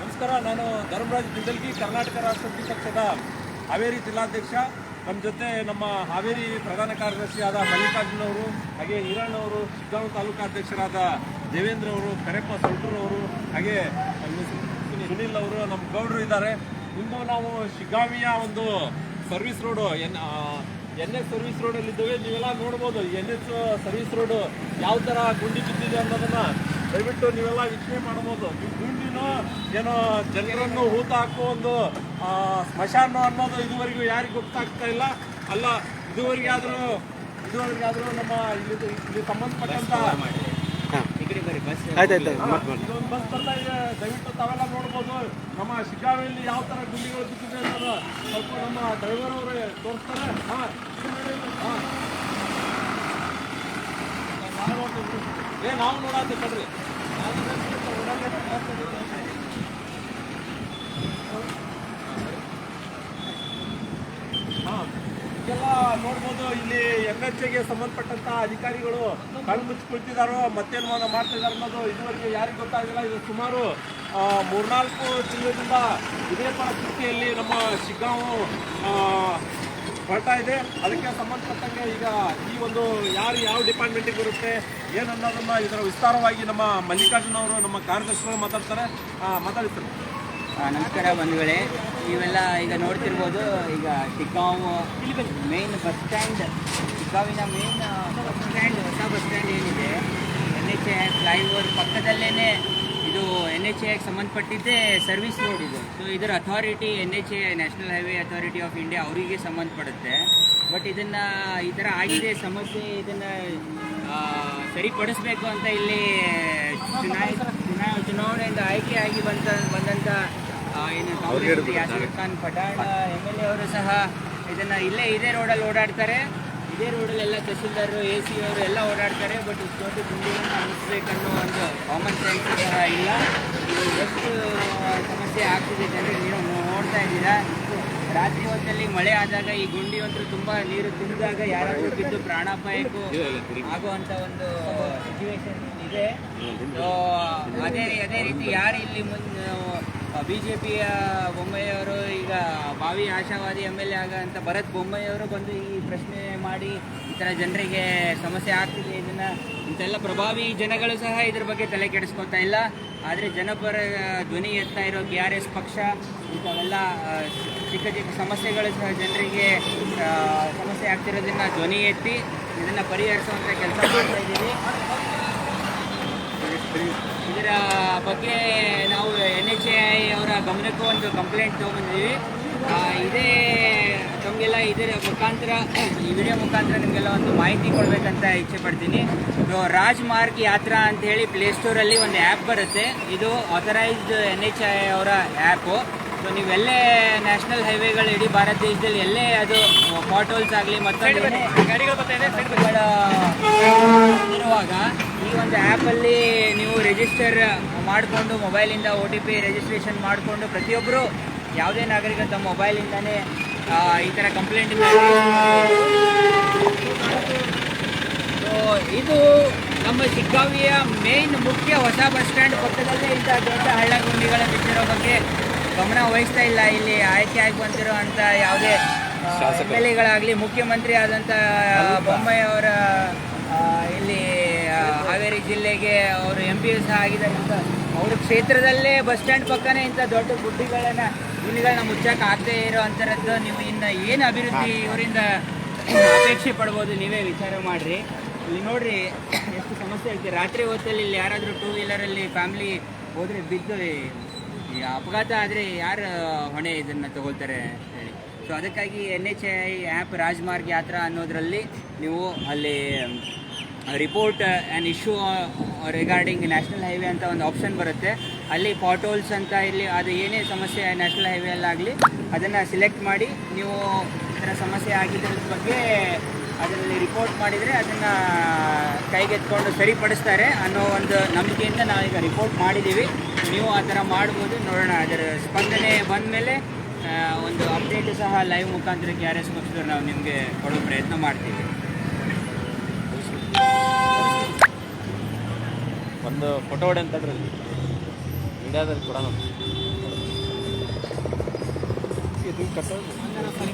ನಮಸ್ಕಾರ. ನಾನು ಧರ್ಮರಾಜ್ ಬಿಂದಲ್ಗಿ ಕರ್ನಾಟಕ ರಾಷ್ಟ್ರ ಪಕ್ಷದ ಹಾವೇರಿ ಜಿಲ್ಲಾಧ್ಯಕ್ಷ. ನಮ್ಮ ಜೊತೆ ನಮ್ಮ ಹಾವೇರಿ ಪ್ರಧಾನ ಕಾರ್ಯದರ್ಶಿಯಾದ ಮಲ್ಲಿಕಾರ್ಜುನ್ ಅವರು, ಹಾಗೆ ಹಿರಣ್ಣವರು ಶಿಗ್ಗಾಂವ್ ತಾಲೂಕು ಅಧ್ಯಕ್ಷರಾದ ದೇವೇಂದ್ರ ಅವರು, ಕರೆಪ್ಪ ಸೌಟೂರ್ ಅವರು, ಹಾಗೆ ಸುನಿಲ್ ಅವರು, ನಮ್ಮ ಗೌಡರು ಇದ್ದಾರೆ. ಇಂದು ನಾವು ಶಿಗ್ಗಾಮಿಯ ಒಂದು service road, N N S service ರೋಡಲ್ಲಿದ್ದೇವೆ ನೀವೆಲ್ಲ ನೋಡ್ಬೋದು ಎನ್ ಎಸ್ ಸರ್ವಿಸ್ ರೋಡು ಯಾವ ಥರ ಗುಂಡಿ ಬಿದ್ದಿದೆ ಅನ್ನೋದನ್ನ ದಯವಿಟ್ಟು ನೀವೆಲ್ಲ ವೀಕ್ಷಣೆ ಮಾಡ್ಬೋದು ಈ ಗುಂಡಿನೋ ಏನೋ ಜನರನ್ನು ಹೂತ ಹಾಕೋ ಒಂದು ಆ, ಸ್ಮಶಾನ ಅನ್ನೋದು ಇದುವರೆಗೂ ಯಾರಿಗೂ ಗೊತ್ತಾಗ್ತಾ ಇಲ್ಲ. ಅಲ್ಲ ಇದುವರೆಗೆ ಆದರೂ ಇದುವರೆಗೆ ಆದರೂ ನಮ್ಮ ಇಲ್ಲಿ ಇಲ್ಲಿ ಸಂಬಂಧಪಟ್ಟಂತ ಇದೊಂದು ಬಸ್ ಬರ್ತಾ ಇದೆ. ದಯವಿಟ್ಟು ತಾವೆಲ್ಲ ನೋಡ್ಬೋದು. ನಮ್ಮ ಶಿಗ್ಗಾವಿಯಲ್ಲಿ ಯಾವ ತರ ಗುಂಡಿಗಳು ಬಿದ್ದಿದೆ ಅನ್ನೋದು ಸ್ವಲ್ಪ ನಮ್ಮ ಡ್ರೈವರ್ ಅವರು ತೋರಿಸ್ತಾರೆ. ಹಾಂ. ಏ ನಾವು ನೋಡಾತೆ ನೋಡ್ಬೋದು, ಇಲ್ಲಿ ಎನ್ ಎಚ್ ಎಗೆ ಸಂಬಂಧಪಟ್ಟಂತ ಅಧಿಕಾರಿಗಳು ಕಣ್ಣು ಮುಚ್ಚಿಕೊಳ್ತಿದಾರೋ ಮತ್ತೇನು ಮಾಡ್ತಿದ್ದಾರೆ ಅನ್ನೋದು ಇದುವರೆಗೆ ಯಾರಿಗೂ ಗೊತ್ತಾಗಿಲ್ಲ. ಇದು ಸುಮಾರು ಮೂರ್ನಾಲ್ಕು ತಿಂಗಳಿಂದ ಇದೇ ಪರಿಸ್ಥಿತಿಯಲ್ಲಿ ನಮ್ಮ ಶಿಗ್ಗಾಂವು ಹೊರಟ ಇದೆ. ಅದಕ್ಕೆ ಸಂಬಂಧಪಟ್ಟಂಗೆ ಈಗ ಈ ಒಂದು ಯಾರು ಯಾವ ಡಿಪಾರ್ಟ್ಮೆಂಟಿಗೆ ಬರುತ್ತೆ ಏನನ್ನೋದನ್ನ ಇದರ ವಿಸ್ತಾರವಾಗಿ ನಮ್ಮ ಮಲ್ಲಿಕಾರ್ಜುನ್ ಅವರು ನಮ್ಮ ಕಾರ್ಯದರ್ಶಿಗಳು ಮಾತಾಡ್ತಾರೆ. ಆ, ಮಾತಾಡಿ ಸರ್. ಆ, ನಮಸ್ಕಾರ ಬಂಧುಗಳೇ. ನೀವೆಲ್ಲ ಈಗ ನೋಡ್ತಿರ್ಬೋದು ಈಗ ಶಿಗ್ಗಾಂವ್ ಮೇನ್ ಬಸ್ ಸ್ಟ್ಯಾಂಡ್ ಟಿಕಾವಿನ ಮೇನ್ ಬಸ್ ಸ್ಟ್ಯಾಂಡ್ ಹೊಸ ಬಸ್ ಸ್ಟ್ಯಾಂಡ್ ಏನಿದೆ. ಎನ್ ಎಚ್ ಫ್ಲೈಓವರ್ ಪಕ್ಕದಲ್ಲೇ ಇದು ಎನ್ ಎಚ್ ಎಗೆ ಸಂಬಂಧಪಟ್ಟಿದ್ದೇ ಸರ್ವಿಸ್ ರೋಡ್ ಇದು. ಸೊ ಇದರ authority N H A national highway authority of India ಅವರಿಗೆ ಸಂಬಂಧಪಡುತ್ತೆ. ಬಟ್ ಇದನ್ನು ಈ ಥರ ಆಗಿದೆ ಸಮಸ್ಯೆ ಇದನ್ನು ಸರಿಪಡಿಸ್ಬೇಕು ಅಂತ ಇಲ್ಲಿ ಚುನಾಯಿತ ಚುನಾ ಚುನಾವಣೆಯಿಂದ ಆಯ್ಕೆಯಾಗಿ ಬಂದ ಬಂದಂಥ ಏನು Congress Yasir Khan Pathan M L A ಅವರು ಸಹ ಇದನ್ನು ಇಲ್ಲೇ ಇದೇ ರೋಡಲ್ಲಿ ಓಡಾಡ್ತಾರೆ. ಇದೇ ರೋಡಲ್ಲೆಲ್ಲ ತಹಸೀಲ್ದಾರರು ಎ ಸಿ ಅವರು ಎಲ್ಲ ಓಡಾಡ್ತಾರೆ, ಬಟ್ ಇಷ್ಟೊಂದು ಗುಂಡಿಗಳನ್ನು ಮುಗಿಸ್ಬೇಕನ್ನೋ ಒಂದು ಕಾಮನ್ ಸೆನ್ಸ್ ಇಲ್ಲ. ಎಷ್ಟು ಸಮಸ್ಯೆ ಆಗ್ತಿದೆ ಜನರಿಗೆ ನೀವು ನೋಡ್ತಾ ಇದ್ದೀರಾ? ರಾತ್ರಿ ಹೊತ್ತಲ್ಲಿ ಮಳೆ ಆದಾಗ ಈ ಗುಂಡಿ ಅಂತೂ ತುಂಬ ನೀರು ತುಂಬಿದಾಗ ಯಾರಾದರೂ ಬಿದ್ದು ಪ್ರಾಣಾಪಾಯಕ್ಕೂ ಆಗುವಂಥ ಒಂದು ಸಿಚುವೇಶನ್ ಇದೆ. ಅದೇ ಅದೇ ರೀತಿ ಯಾರು ಇಲ್ಲಿ ಮುಂದೆ ಬಿ ಜೆ ಪಿಯ ಬೊಮ್ಮೆಯವರು ಭಾವಿ ಆಶಾವಾದಿ ಎಂ ಎಲ್ ಎ ಆಗಂತ ಭರತ್ ಬೊಮ್ಮೆಯವರು ಬಂದು ಈ ಪ್ರಶ್ನೆ ಮಾಡಿ ಈ ಥರ ಜನರಿಗೆ ಸಮಸ್ಯೆ ಆಗ್ತಿದೆ, ಇದನ್ನು ಇಂತೆಲ್ಲ ಪ್ರಭಾವಿ ಜನಗಳು ಸಹ ಇದ್ರ ಬಗ್ಗೆ ತಲೆ ಕೆಡಿಸ್ಕೊತಾ ಇಲ್ಲ. ಆದರೆ ಜನಪರ ಧ್ವನಿ ಎತ್ತಾ ಇರೋ ಕೆ ಆರ್ ಎಸ್ ಪಕ್ಷ ಇಂಥವೆಲ್ಲ ಚಿಕ್ಕ ಚಿಕ್ಕ ಸಮಸ್ಯೆಗಳು ಸಹ ಜನರಿಗೆ ಸಮಸ್ಯೆ ಆಗ್ತಿರೋದನ್ನ ಧ್ವನಿ ಎತ್ತಿ ಇದನ್ನು ಪರಿಹರಿಸುವಂಥ ಕೆಲಸ ಮಾಡ್ತಾ ಇದ್ದೀವಿ. ಇದರ ಬಗ್ಗೆ ನಾವು ಎನ್ ಎಚ್ ಎ ಐ ಅವರ ಗಮನಕ್ಕೂ ಒಂದು ಕಂಪ್ಲೇಂಟ್ ತೊಗೊಂಡಿದ್ದೀವಿ ಇದೇ ನಮಗೆಲ್ಲ ಇದರ ಮುಖಾಂತರ ಈ ವಿಡಿಯೋ ಮುಖಾಂತರ ನಿಮಗೆಲ್ಲ ಒಂದು ಮಾಹಿತಿ ಕೊಡಬೇಕಂತ ಇಚ್ಛೆ ಪಡ್ತೀನಿ. ಸೊ ರಾಜ್ ಮಾರ್ಗ್ ಯಾತ್ರಾ ಅಂತ ಹೇಳಿ ಪ್ಲೇಸ್ಟೋರಲ್ಲಿ ಒಂದು ಆ್ಯಪ್ ಬರುತ್ತೆ. ಇದು ಆಥರೈಸ್ಡ್ ಎನ್ ಎಚ್ ಐ ಅವರ ಆ್ಯಪು ಸೊ ನೀವೆಲ್ಲೇ ನ್ಯಾಷನಲ್ ಹೈವೇಗಳು ಇಡೀ ಭಾರತ ದೇಶದಲ್ಲಿ ಎಲ್ಲೇ ಅದು ಪಾಟೋಲ್ಸ್ ಆಗಲಿ ಮತ್ತೊಂದು ಇರುವಾಗ ಈ ಒಂದು ಆ್ಯಪಲ್ಲಿ ನೀವು ರಿಜಿಸ್ಟರ್ ಮಾಡಿಕೊಂಡು ಮೊಬೈಲಿಂದ ಒ ಟಿ ಪಿ ರಿಜಿಸ್ಟ್ರೇಷನ್ ಮಾಡಿಕೊಂಡು ಪ್ರತಿಯೊಬ್ಬರು ಯಾವುದೇ ನಾಗರಿಕ ತಮ್ಮ ಮೊಬೈಲಿಂದನೇ ಈ ಥರ ಕಂಪ್ಲೇಂಟ್ ಸೊ ಇದು ನಮ್ಮ ಸಿಗ್ಗಾವಿಯ ಮೇನ್ ಮುಖ್ಯ ಹೊಸ ಬಸ್ ಸ್ಟ್ಯಾಂಡ್ ಪಕ್ಕದಲ್ಲೇ ಇಂಥ ದೊಡ್ಡ ಹಳ್ಳ ಗುಂಡಿಗಳ ಬಿಟ್ಟಿರೋ ಬಗ್ಗೆ ಗಮನ ವಹಿಸ್ತಾ ಇಲ್ಲ. ಇಲ್ಲಿ ಆಯ್ಕೆ ಆಗಿ ಬಂದಿರೋ ಅಂಥ ಯಾವುದೇ ಎಂ ಎಲ್ ಎಗಳಾಗಲಿ ಮುಖ್ಯಮಂತ್ರಿ ಆದಂಥ ಬೊಮ್ಮಾಯಿ ಅವರ ಇಲ್ಲಿ ಹಾವೇರಿ ಜಿಲ್ಲೆಗೆ ಅವರು ಎಂ ಪಿ ಸಹ ಆಗಿದ್ದಾರೆ. ಅಂತ ಅವ್ರ ಕ್ಷೇತ್ರದಲ್ಲೇ ಬಸ್ ಸ್ಟ್ಯಾಂಡ್ ಪಕ್ಕನೇ ಇಂಥ ದೊಡ್ಡ ಗುಡ್ಡಿಗಳನ್ನ ಗುಂಡಿಗಳನ್ನ ಮುಚ್ಚಕ್ಕೆ ಆಗದೆ ಇರೋ ಅಂಥರದ್ದು ನೀವು ಇನ್ನು ಏನು ಅಭಿವೃದ್ಧಿ ಇವರಿಂದ ಅಪೇಕ್ಷೆ ಪಡ್ಬೋದು ನೀವೇ ವಿಚಾರ ಮಾಡಿರಿ. ಇಲ್ಲಿ ನೋಡ್ರಿ, ಎಷ್ಟು ಸಮಸ್ಯೆ ಐತೆ. ರಾತ್ರಿ ಹೊತ್ತಲ್ಲಿ ಇಲ್ಲಿ ಯಾರಾದರೂ ಟೂ ವೀಲರಲ್ಲಿ ಫ್ಯಾಮಿಲಿ ಹೋದರೆ ಬಿದ್ದು ಈ ಅಪಘಾತ ಆದರೆ ಯಾರು ಹೊಣೆ ಇದನ್ನು ತಗೊಳ್ತಾರೆ ಹೇಳಿ. ಸೊ ಅದಕ್ಕಾಗಿ N H I app Rajmarg Yatra ಅನ್ನೋದರಲ್ಲಿ ನೀವು ಅಲ್ಲಿ report and issue regarding national highway ಅಂತ ಒಂದು ಆಪ್ಷನ್ ಬರುತ್ತೆ. ಅಲ್ಲಿ ಪಾಟೋಲ್ಸ್ ಅಂತ ಇಲ್ಲಿ ಅದು ಏನೇ ಸಮಸ್ಯೆ ನ್ಯಾಷನಲ್ ಹೈವೇಯಲ್ಲಾಗಲಿ ಅದನ್ನು ಸಿಲೆಕ್ಟ್ ಮಾಡಿ ನೀವು ಈ ಸಮಸ್ಯೆ ಆಗಿದ್ದರ ಬಗ್ಗೆ ಅದರಲ್ಲಿ ರಿಪೋರ್ಟ್ ಮಾಡಿದರೆ ಅದನ್ನು ಕೈಗೆತ್ಕೊಂಡು ಸರಿಪಡಿಸ್ತಾರೆ ಅನ್ನೋ ಒಂದು ನಂಬಿಕೆಯಿಂದ ನಾವೀಗ ರಿಪೋರ್ಟ್ ಮಾಡಿದ್ದೀವಿ ನೀವು ಆ ಥರ ಮಾಡ್ಬೋದು. ನೋಡೋಣ, ಅದರ ಸ್ಪಂದನೆ ಬಂದ ಮೇಲೆ ಒಂದು ಅಪ್ಡೇಟ್ ಸಹ ಲೈವ್ ಮುಖಾಂತರ ಕೆ ಆರ್ ಎಸ್ ಪಕ್ಷದವ್ರು ನಾವು ನಿಮಗೆ ಕೊಡೋ ಪ್ರಯತ್ನ ಮಾಡ್ತೀವಿ. ಒಂದು ಫೋಟೋ ಹೊಡೆ ಅಂತ ಇಂಡಿಯಾದಲ್ಲಿ ಕೊಡೋಣ ಇದು ಕಟ್ಟೋದು. ಸರಿ